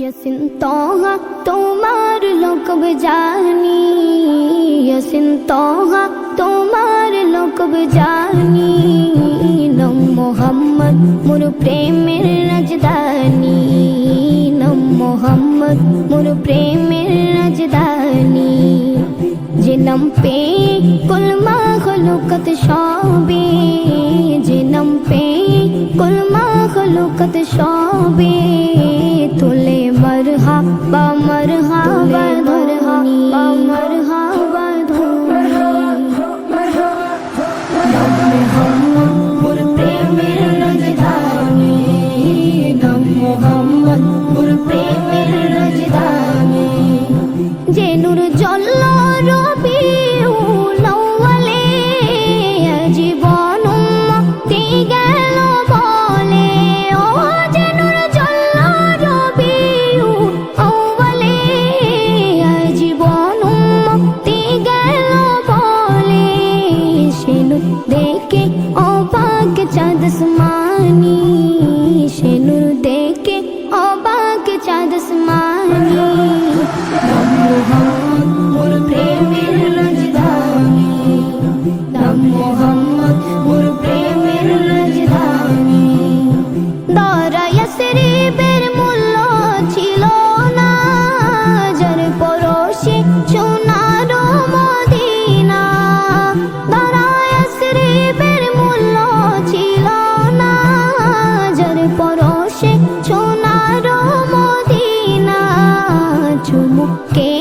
ইয়াসিন তোহা তোমার লোকব জানি। ইয়াসিন তোহা তোমার লোকব জানি। নম মোহাম্মদ, মোর প্রেমের রাজধানী। নম মোহাম্মদ, মোর প্রেমের রাজধানী। যে পে this পরশে সোনার মদিনা চুমুকে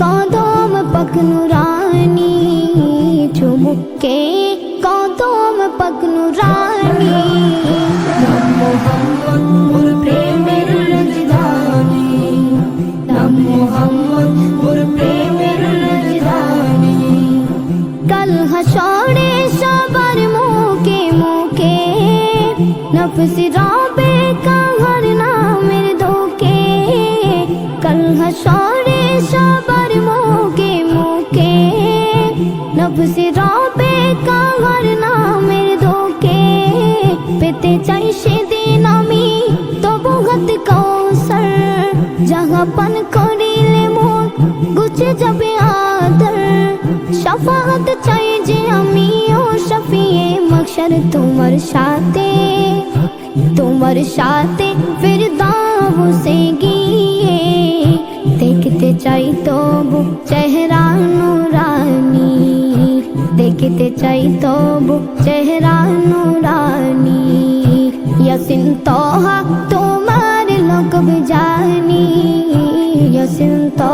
কদম পকনু রানী চুমুকে কদম পকনু রানী মোহাম্মদ মোর প্রেমের রাজধানী মোহাম্মদ প্রেমের রাজধানী। কাল হাসরে সবার মুখে মুখে নফস রবে কাহার নামের ধোকে কাল হাসরে সবার মুখে মুখে নফস রবে কাহার নামের ধোকে পেতে চাই সেদিন আমি তবু হাত কৌসর যাহা পান করিলে মোর গুছে যাবে আদর শফাত চাই যে আমি ও শফিয়ে মকসর তোমার সাথে। তোমার সাথে ফির সে গিয়ে। দেখতে চাই তবু চেহারা নুরানি। দেখতে চাই তবু চেহারা নুরানি। ইয়াসিন তোহা তোমার লোকব জানি। ইয়াসিন তোহা